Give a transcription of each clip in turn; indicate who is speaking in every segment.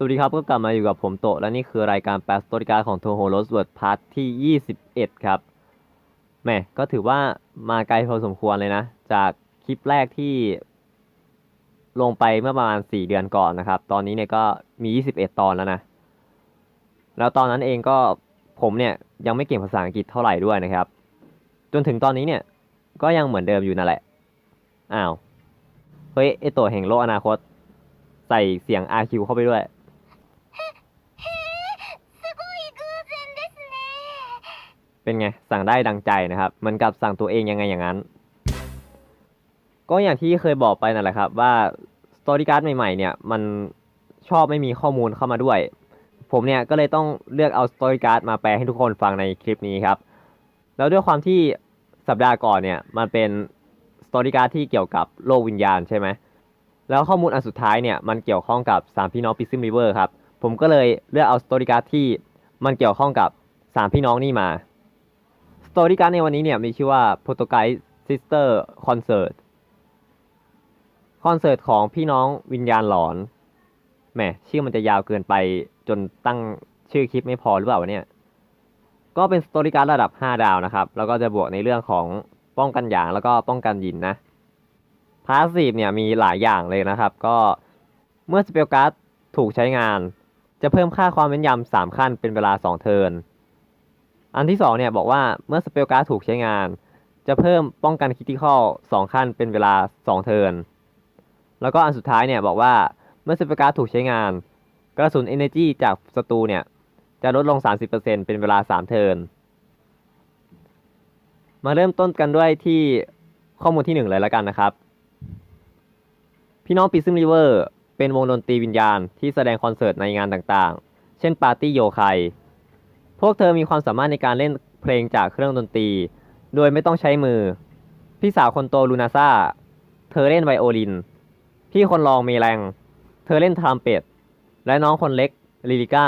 Speaker 1: สวัสดีครับ ก็กลับมาอยู่กับผมโตะและนี่คือรายการแปลสตอริการของโทโฮโรสเวิร์ดพาร์ทที่ 21 ครับแหม่ก็ถือว่ามาไกลพอสมควรเลยนะ จากคลิปแรกที่ลงไปเมื่อประมาณ 4 เดือนก่อนนะครับ ตอนนี้เนี่ยก็มี 21 ตอนแล้วนะ แล้วตอนนั้นเองก็ผมเนี่ยยังไม่เก่งภาษาอังกฤษเท่าไหร่ด้วยนะครับ จนถึงตอนนี้เนี่ยก็ยังเหมือนเดิมอยู่นั่นแหละ อ้าว เฮ้ยไอตัวแห่งโลกอนาคต ใส่เสียง RQ เข้าไปด้วย เป็นไง สั่งได้ดังใจนะครับมือนกับสั่งตัวเองยังไงอย่างนั้น ก็อย่างที่เคยบอกไปนั่นแหละครับ ว่าสตอรี่การ์ดใหม่ๆเนี่ย มันชอบไม่มีข้อมูลเข้ามาด้วย ผมเนี่ยก็เลยต้องเลือกเอาสตอรี่การ์ดมาแปลให้ทุกคนฟังในคลิปนี้ครับ แล้วด้วยความที่สัปดาห์ก่อนเนี่ยมันเป็นสตอรี่การ์ดที่เกี่ยวกับโลกวิญญาณใช่ไหมแล้วข้อมูลอันสุดท้ายเนี่ยมันเกี่ยวข้องกับสามพี่น้องปิซิมริเวอร์ครับ ผมก็เลยเลือกเอาสตอรี่การ์ดที่มันเกี่ยวข้องกับสามพี่น้องนี่มา ตอรี่การ์ดในวันนี้เนี่ยมีชื่อว่า p r o t o g u i d e Sister Concert คอนเสิร์ตของพี่น้องวิญญาณหลอนแหมชื่อมันจะยาวเกินไปจนตั้งชื่อคลิปไม่พอหรือเปล่าวะเนี่ย ก็เป็นสตอรี่การ์ดระดับ 5 ดาวนะครับ แล้วก็จะบวกในเรื่องของป้องกันหยางแล้วก็ป้องกันยินนะพาสซีฟเนี่ยมีหลายอย่างเลยนะครับ ก็เมื่อสเปลการ์ดถูกใช้งาน จะเพิ่มค่าความแม่นยำ3ขั้นเป็นเวลา 2 เทิร์น อันที่2เนี่ยบอกว่าเมื่อสเปลการ์ดถูกใช้งาน จะเพิ่มป้องกันคริติคอล2ขั้นเป็นเวลา 2 เทิร์นแล้วก็อันสุดท้ายเนี่ยบอกว่าเมื่อสเปลการ์ดถูกใช้งาน กระสุน Energy จากศัตรูเนี่ยจะลดลง 30%เป็นเวลา 3 เทิร์นมาเริ่มต้นกันด้วยที่ข้อมูลที่ 1 เลยแล้วกันนะครับ พี่น้องปีซึมริเวอร์เป็นวงดนตรีวิญญาณที่แสดงคอนเสิร์ตในงานต่างๆ เช่นปาร์ตี้โยไค พวกเธอมีความสามารถในการเล่นเพลงจากเครื่องดนตรี โดยไม่ต้องใช้มือ พี่สาวคนโตลูนาซาเธอเล่นไวโอลิน พี่คนรองเมแรง เธอเล่นทรัมเป็ต และน้องคนเล็กลิลิก้า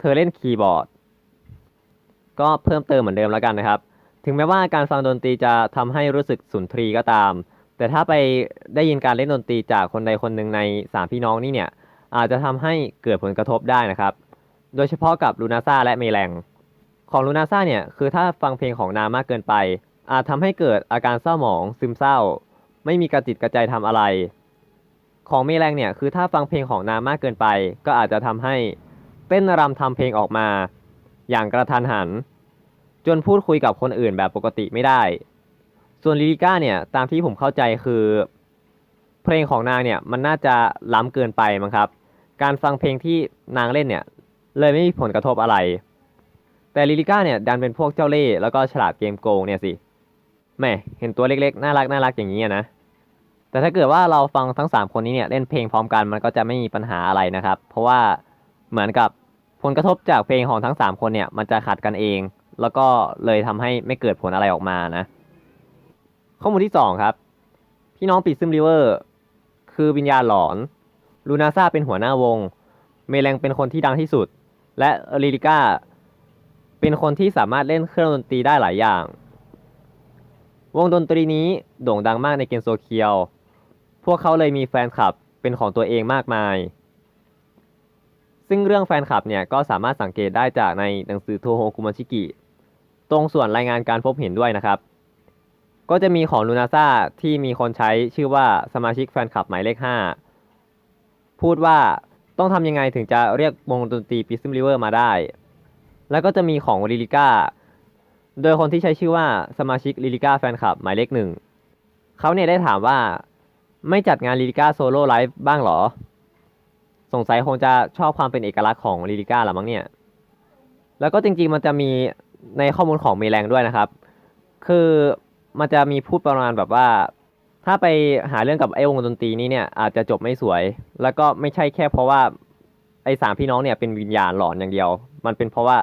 Speaker 1: เธอเล่นคีย์บอร์ด ก็เพิ่มเติมเหมือนเดิมแล้วกันนะครับ ถึงแม้ว่าการฟังดนตรีจะทำให้รู้สึกสุนทรีก็ตาม แต่ถ้าไปได้ยินการเล่นดนตรีจากคนใดคนหนึ่งในสามพี่น้องนี่เนี่ย อาจจะทำให้เกิดผลกระทบได้นะครับ โดยเฉพาะกับลูนาซาและเมแรงของลูนาซาเนี่ยคือถ้าฟังเพลงของนางมากเกินไป อาจทำให้เกิดอาการเศร้าหมอง ซึมเศร้า ไม่มีกระจิตกระใจทำอะไร ของเมแรงเนี่ยคือถ้าฟังเพลงของนางมากเกินไป ก็อาจจะทำให้เต้นรำทำเพลงออกมา อย่างกระทันหัน จนพูดคุยกับคนอื่นแบบปกติไม่ได้ ส่วนลิลิก้าเนี่ยตามที่ผมเข้าใจคือ เพลงของนางเนี่ยมันน่าจะล้ำเกินไปมั้งครับ การฟังเพลงที่นางเล่นเนี่ย เลยไม่มีผลกระทบอะไร แต่ลิลิก้าเนี่ยดันเป็นพวกเจ้าเล่ห์แล้วก็ฉลาดเกมโกงเนี่ยสิแหม่เห็นตัวเล็กๆ น่ารักน่ารักอย่างนี้นะ แต่ถ้าเกิดว่าเราฟังทั้ง 3 คนนี้เนี่ยเล่นเพลงพร้อมกันมันก็จะไม่มีปัญหาอะไรนะครับ เพราะว่าเหมือนกับผลกระทบจากเพลงของทั้ง 3 คนเนี่ยมันจะขัดกันเอง แล้วก็เลยทำให้ไม่เกิดผลอะไรออกมานะ ข้อมูลที่ 2 ครับ พี่น้องปีซึมริเวอร์คือวิญญาณหลอนลูนาซาเป็นหัวหน้าวง เมแรงเป็นคนที่ดังที่สุด และลิลิก้าเป็นคนที่สามารถเล่นเครื่องดนตรีได้หลายอย่าง วงดนตรีนี้โด่งดังมากในเกมโซเคียว พวกเขาเลยมีแฟนคลับเป็นของตัวเองมากมาย ซึ่งเรื่องแฟนคลับเนี่ยก็สามารถสังเกตได้จากในหนังสือโทโฮคุมาชิกิ ตรงส่วนรายงานการพบเห็นด้วยนะครับ ก็จะมีของลูนาซาที่มีคนใช้ชื่อว่าสมาชิกแฟนคลับหมายเลข 5 พูดว่า ต้องทำยังไงถึงจะเรียกวงดนตรีปิซึมริเวอร์มาได้ แล้วก็จะมีของลิลิก้า โดยคนที่ใช้ชื่อว่าสมาชิกลิลิก้าแฟนคลับหมายเลขหนึ่งเขาเนี่ยได้ถามว่าไม่จัดงานลิลิก้าโซโล่ไลฟ์บ้างเหรอ สงสัยคงจะชอบความเป็นเอกลักษณ์ของลิลิก้าละมั้งเนี่ย แล้วก็จริงๆมันจะมีในข้อมูลของเมแรงด้วยนะครับ คือมันจะมีพูดประมาณแบบว่า ถ้าไปหาเรื่องกับไอ้วงดนตรีนี้เนี่ยอาจจะจบไม่สวย แล้วก็ไม่ใช่แค่เพราะว่าไอ้สามพี่น้องเนี่ยเป็นวิญญาณหลอนอย่างเดียว มันเป็นเพราะว่า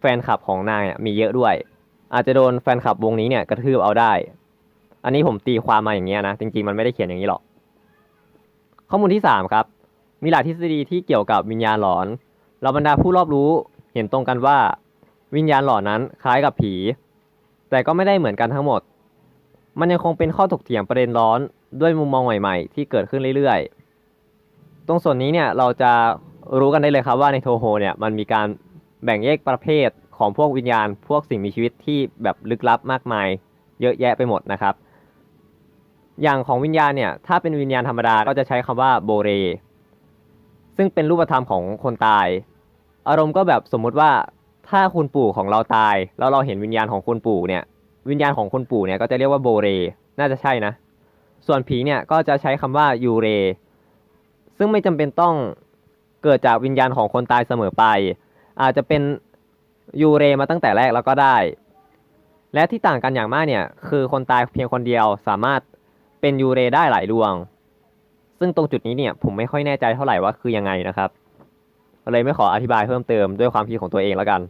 Speaker 1: แฟนคลับของนางเนี่ยมีเยอะด้วย อาจจะโดนแฟนคลับวงนี้เนี่ยกระทืบเอาได้ อันนี้ผมตีความมาอย่างเงี้ยนะจริงๆมันไม่ได้เขียนอย่างนี้หรอก ข้อมูลที่3ครับมีหลายทฤษฎีที่เกี่ยวกับวิญญาณหลอน เราบรรดาผู้รอบรู้เห็นตรงกันว่า วิญญาณหลอนนั้นคล้ายกับผี แต่ก็ไม่ได้เหมือนกันทั้งหมด มันยังคงเป็นข้อถกเถียงประเด็นร้อนด้วยมุมมองใหม่ๆ ที่เกิดขึ้นเรื่อยๆ ตรงส่วนนี้เนี่ยเราจะรู้กันได้เลยครับว่าในโทโฮเนี่ยมันมีการแบ่งแยกประเภทของพวกวิญญาณ พวกสิ่งมีชีวิตที่แบบลึกลับมากมาย เยอะแยะไปหมดนะครับ อย่างของวิญญาณเนี่ยถ้าเป็นวิญญาณธรรมดาก็จะใช้คำว่าโบเร ซึ่งเป็นรูปธรรมของคนตาย อารมณ์ก็แบบสมมุติว่าถ้าคุณปู่ของเราตาย แล้วเราเห็นวิญญาณของคุณปู่เนี่ย วิญญาณของคุณปู่เนี่ยก็จะเรียกว่าโบเร น่าจะใช่นะ ส่วนผีเนี่ยก็จะใช้คำว่ายูเร ซึ่งไม่จำเป็นต้องเกิดจากวิญญาณของคนตายเสมอไป อาจจะเป็นยูเรมาตั้งแต่แรกแล้วก็ได้ และที่ต่างกันอย่างมากเนี่ยคือคนตายเพียงคนเดียวสามารถเป็นยูเรได้หลายดวง ซึ่งตรงจุดนี้เนี่ยผมไม่ค่อยแน่ใจเท่าไหร่ว่าคือยังไงนะครับเลยไม่ขออธิบายเพิ่มเติมด้วยความคิดของตัวเองแล้วกัน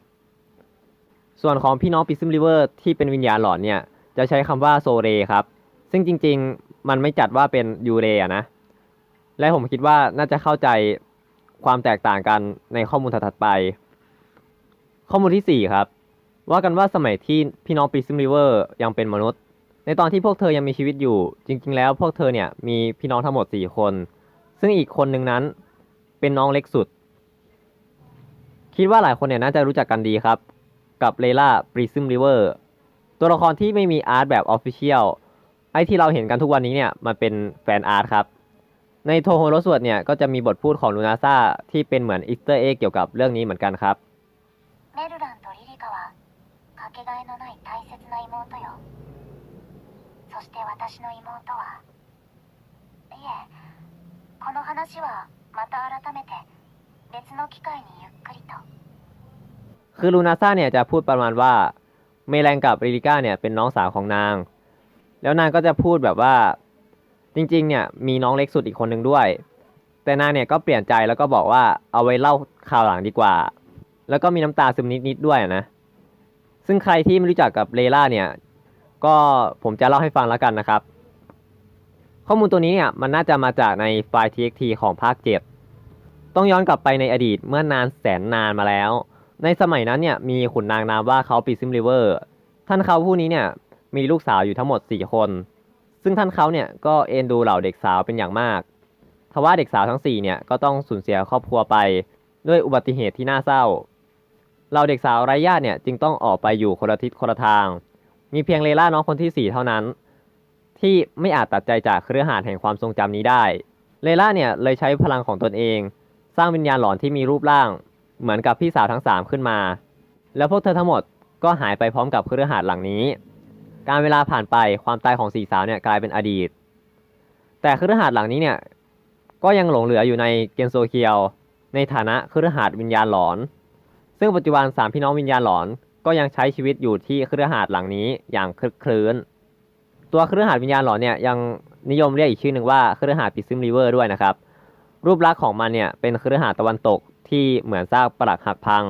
Speaker 1: ส่วนของพี่น้องปิซึมริเวอร์ที่เป็นวิญญาณหลอนเนี่ยจะใช้คำว่าโซเรครับ ซึ่งจริงๆมันไม่จัดว่าเป็นยูเรอะนะ และผมคิดว่าน่าจะเข้าใจความแตกต่างกันในข้อมูลถัดไป ข้อมูลที่ 4 ครับ ว่ากันว่าสมัยที่พี่น้องปิซึมริเวอร์ยังเป็นมนุษย์ ในตอนที่พวกเธอยังมีชีวิตอยู่ จริง ๆ แล้วพวกเธอเนี่ยมีพี่น้องทั้งหมด 4 คน ซึ่งอีกคนหนึ่งนั้นเป็นน้องเล็กสุด คิดว่าหลายคนเนี่ยน่าจะรู้จักกันดีครับ กับเลล่าปริซึมริเวอร์ตัวละครที่ไม่มีอาร์ตแบบออฟฟิเชียล ไอ้ที่เราเห็นกันทุกวันนี้เนี่ยมันเป็นแฟนอาร์ตครับ ในโทโฮโรสวดเนี่ยก็จะมีบทพูดของลูนาซาที่เป็นเหมือนอีสเตอร์เอ็กเกี่ยวกับเรื่องนี้เหมือนกันครับ
Speaker 2: メルランとリリカはかけがえのない大切な妹よそして私の妹はいえこの話はまた改めて別の機会にゆっくりと
Speaker 1: คือลูนาซาเนี่ยจะพูดประมาณว่าเมแรงกับริลิก้าเนี่ยเป็นน้องสาวของนาง แล้วนางก็จะพูดแบบว่าจริงๆเนี่ยมีน้องเล็กสุดอีกคนหนึ่งด้วย แต่นางเนี่ยก็เปลี่ยนใจแล้วก็บอกว่าเอาไว้เล่าข่าวหลังดีกว่า แล้วก็มีน้ำตาซึมนิดๆด้วยนะซึ่งใครที่ไม่รู้จักกับเลล่าเนี่ยก็ผมจะเล่าให้ฟังแล้วกันนะครับ ข้อมูลตัวนี้เนี่ยมันน่าจะมาจากในไฟล์ txt ของภาค 7 ต้องย้อนกลับไปในอดีตเมื่อนานแสนนานมาแล้ว ในสมัยนั้นเนี่ยมีขุนนางนามว่าเขาปีซิมริเวอร์ท่านเขาผู้นี้เนี่ยมีลูกสาวอยู่ทั้งหมด 4 คน ซึ่งท่านเขาเนี่ยก็เอ็นดูเหล่าเด็กสาวเป็นอย่างมากทว่าเด็กสาวทั้ง4เนี่ยก็ต้องสูญเสียครอบครัวไป ด้วยอุบัติเหตุที่น่าเศร้าเราเด็กสาวไร้ญาติเนี่ยจึงต้องออกไปอยู่คนละทิศคนละทาง มีเพียงเลล่าน้องคนที่ 4 เท่านั้น ที่ไม่อาจตัดใจจากเครือหาสน์แห่งความทรงจำนี้ได้ เลล่าเนี่ยเลยใช้พลังของตนเอง สร้างวิญญาณหลอนที่มีรูปร่าง เหมือนกับพี่สาวทั้ง 3 ขึ้นมา แล้วพวกเธอทั้งหมดก็หายไปพร้อมกับเครือหาสน์หลังนี้ การเวลาผ่านไปความตายของสี่สาวเนี่ยกลายเป็นอดีต แต่เครือหาสน์หลังนี้เนี่ยก็ยังหลงเหลืออยู่ในเกนโซเคียว ในฐานะเครือหาสน์วิญญาณหลอน ซึ่งปัจจุบันสามพี่น้องวิญญาณหลอนก็ยังใช้ชีวิตอยู่ที่เครือหาสน์หลังนี้อย่างคลึกครื้น ตัวเครือหาสน์วิญญาณหลอนเนี่ยยังนิยมเรียกอีกชื่อหนึ่งว่าเครือหาสน์ปิซึมริเวอร์ด้วยนะครับรูปลักษณ์ของมันเนี่ยเป็นเครือหาสน์ตะวันตก ที่เหมือนซากปรักหักพัง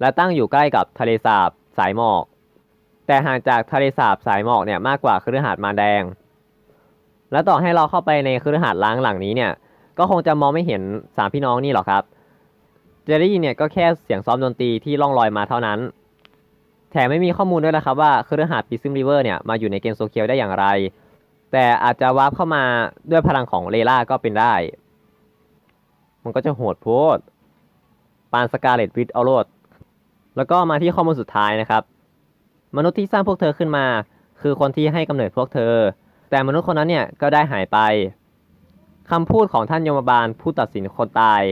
Speaker 1: และตั้งอยู่ใกล้กับทะเลสาบสายหมอก แต่ห่างจากทะเลสาบสายหมอกเนี่ยมากกว่าครือหาสน์มาแดง และต่อให้เราเข้าไปในครือหาสน์ล้างหลังนี้เนี่ย ก็คงจะมองไม่เห็นสามพี่น้องนี่หรอกครับ จะได้ยินเนี่ยก็แค่เสียงซ้อมดนตรีที่ล่องลอยมาเท่านั้น แถมไม่มีข้อมูลด้วยนะครับว่าครือหาสน์ปิซึมริเวอร์เนี่ยมาอยู่ในเกมโซเคียวได้อย่างไร แต่อาจจะวาร์ปเข้ามาด้วยพลังของเลล่าก็เป็นได้ มันก็จะโหดโพดานสกาเลตวิดเอาโรดแล้วก็มาที่ข้อมูลสุดท้ายนะครับ มนุษย์ที่สร้างพวกเธอขึ้นมา คือคนที่ให้กำเนิดพวกเธอ แต่มนุษย์คนนั้นเนี่ยก็ได้หายไปคำพูดของท่านยมบาลผู้ตัดสินคนตาย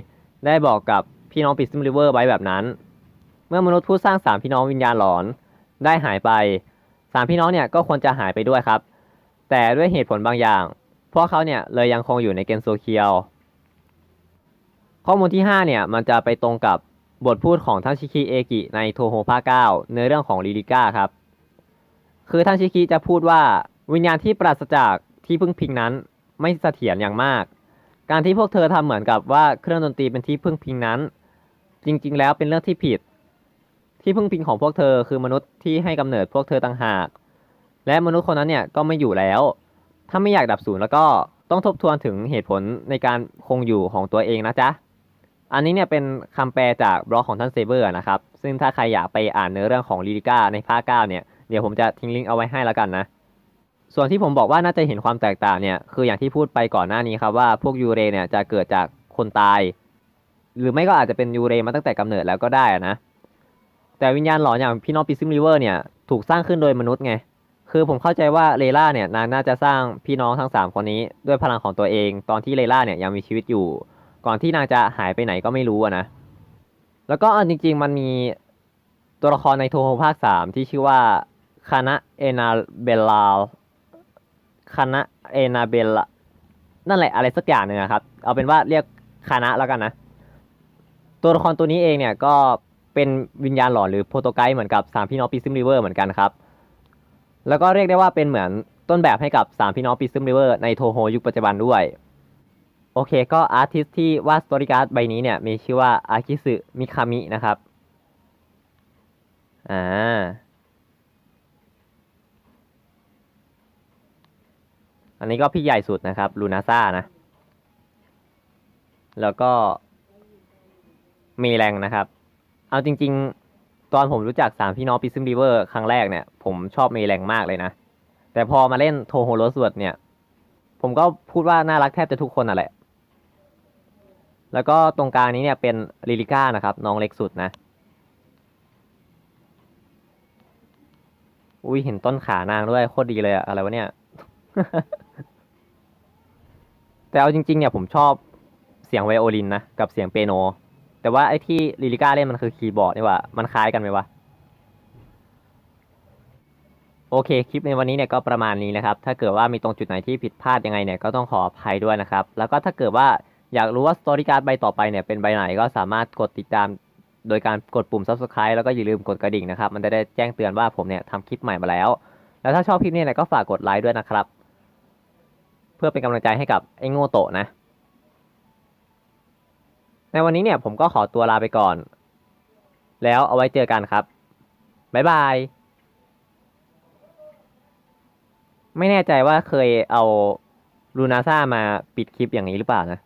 Speaker 1: ได้บอกกับพี่น้องปิสซึมริเวอร์ไว้แบบนั้น เมื่อมนุษย์ผู้สร้างสามพี่น้องวิญญาณหลอน ได้หายไปสามพี่น้องเนี่ยก็ควรจะหายไปด้วยครับ แต่ด้วยเหตุผลบางอย่างพวกเขาเนี่ยเลยยังคงอยู่ในเกนโซเคียว ข้อมูลที่ 5 เนี่ย มันจะไปตรงกับบทพูดของท่านชิคิเอกิในโทโฮภาค9ในเรื่องของลิลิก้าครับ คือท่านชิคิจะพูดว่าวิญญาณที่ปราศจากที่พึ่งพิงนั้นไม่เสถียรอย่างมาก การที่พวกเธอทำเหมือนกับว่าเครื่องดนตรีเป็นที่พึ่งพิงนั้น จริง ๆ แล้วเป็นเรื่องที่ผิด ที่พึ่งพิงของพวกเธอคือมนุษย์ที่ให้กำเนิดพวกเธอต่างหาก และมนุษย์คนนั้นเนี่ยก็ไม่อยู่แล้ว ถ้าไม่อยากดับศูนย์แล้วก็ต้องทบทวนถึงเหตุผลในการคงอยู่ของตัวเองนะจ๊ะ อันนี้เนี่ยเป็นคำแปลจากบล็อกของท่านเซเบอร์นะครับ ซึ่งถ้าใครอยากไปอ่านเนื้อเรื่องของลิลิก้าในภาค9เนี่ย เดี๋ยวผมจะทิ้งลิงก์เอาไว้ให้แล้วกันนะ ส่วนที่ผมบอกว่าน่าจะเห็นความแตกต่างเนี่ย คืออย่างที่พูดไปก่อนหน้านี้ครับว่าพวกยูเรเนี่ยจะเกิดจากคนตาย หรือไม่ก็อาจจะเป็นยูเรมาตั้งแต่กำเนิดแล้วก็ได้นะ แต่วิญญาณหลอนอย่างพี่น้องปิซึมริเวอร์เนี่ยถูกสร้างขึ้นโดยมนุษย์ไง คือผมเข้าใจว่าเลล่าเนี่ยนางน่าจะสร้างพี่น้องทั้งสามคนนี้ด้วยพลังของตัวเอง ตอนที่เลล่าเนี่ยยังมีชีวิตอยู่ ก่อนที่นางจะหายไปไหนก็ไม่รู้นะ แล้วก็จริง ๆ มันมีตัวละครในโทโฮภาคสามที่ชื่อว่าคานะเอนาเบลลาคานะเอนาเบลนั่นแหละอะไรสักอย่างหนึ่งอะครับ เอาเป็นว่าเรียกคานะแล้วกันนะ ตัวละครตัวนี้เองเนี่ยก็เป็นวิญญาณหลอนหรือโปรโตไกด์เหมือนกับสามพี่น้องปิซึมริเวอร์เหมือนกันครับ แล้วก็เรียกได้ว่าเป็นเหมือนต้นแบบให้กับสามพี่น้องปิซึมริเวอร์ในโทโฮยุคปัจจุบันด้วย โอเคก็อาร์ติสที่วาดสตอรี่การ์ดใบนี้เนี่ยมีชื่อว่าอากิสึมิคามินะครับอ่าอันนี้ก็พี่ใหญ่สุดนะครับลูนาซ่านะ แล้วก็มีแรงนะครับ เอาจริง ๆ ตอนผมรู้จักสามพี่น้องปิซึมริเวอร์ครั้งแรกเนี่ย ผมชอบเมแรงมากเลยนะ แต่พอมาเล่นโทโฮโรสวดเนี่ย ผมก็พูดว่าน่ารักแทบจะทุกคนน่ะแหละ แล้วก็ตรงกลางนี้เนี่ยเป็นลิลิก้านะครับน้องเล็กสุดนะ อุ้ยเห็นต้นขานางด้วยโคตรดีเลยอะอะไรวะเนี่ย แต่เอาจริงๆเนี่ยผมชอบเสียงไวโอลินนะ กับเสียงเปียโน แต่ว่าไอ้ที่ลิลิก้าเล่นมันคือคีย์บอร์ดนี่ว่า มันคล้ายกันไหมวะโอเค คลิปในวันนี้เนี่ยก็ประมาณนี้นะครับ ถ้าเกิดว่ามีตรงจุดไหนที่ผิดพลาดยังไงเนี่ยก็ต้องขออภัยด้วยนะครับ แล้วก็ถ้าเกิดว่า อยากรู้ว่าสตอรี่การ์ดใบต่อไปเนี่ยเป็นใบไหนก็สามารถกดติดตามโดยการกดปุ่ม subscribe แล้วก็อย่าลืมกดกระดิ่งนะครับ มันจะได้แจ้งเตือนว่าผมเนี่ยทำคลิปใหม่มาแล้ว แล้วถ้าชอบคลิปนี้เนี่ยก็ฝากกดไลค์ด้วยนะครับ เพื่อเป็นกำลังใจให้กับไอ้โง่โตนะ ในวันนี้เนี่ยผมก็ขอตัวลาไปก่อน แล้วเอาไว้เจอกันครับบ๊ายบาย ไม่แน่ใจว่าเคยเอาลูนาซ่ามาปิดคลิปอย่างนี้หรือเปล่านะ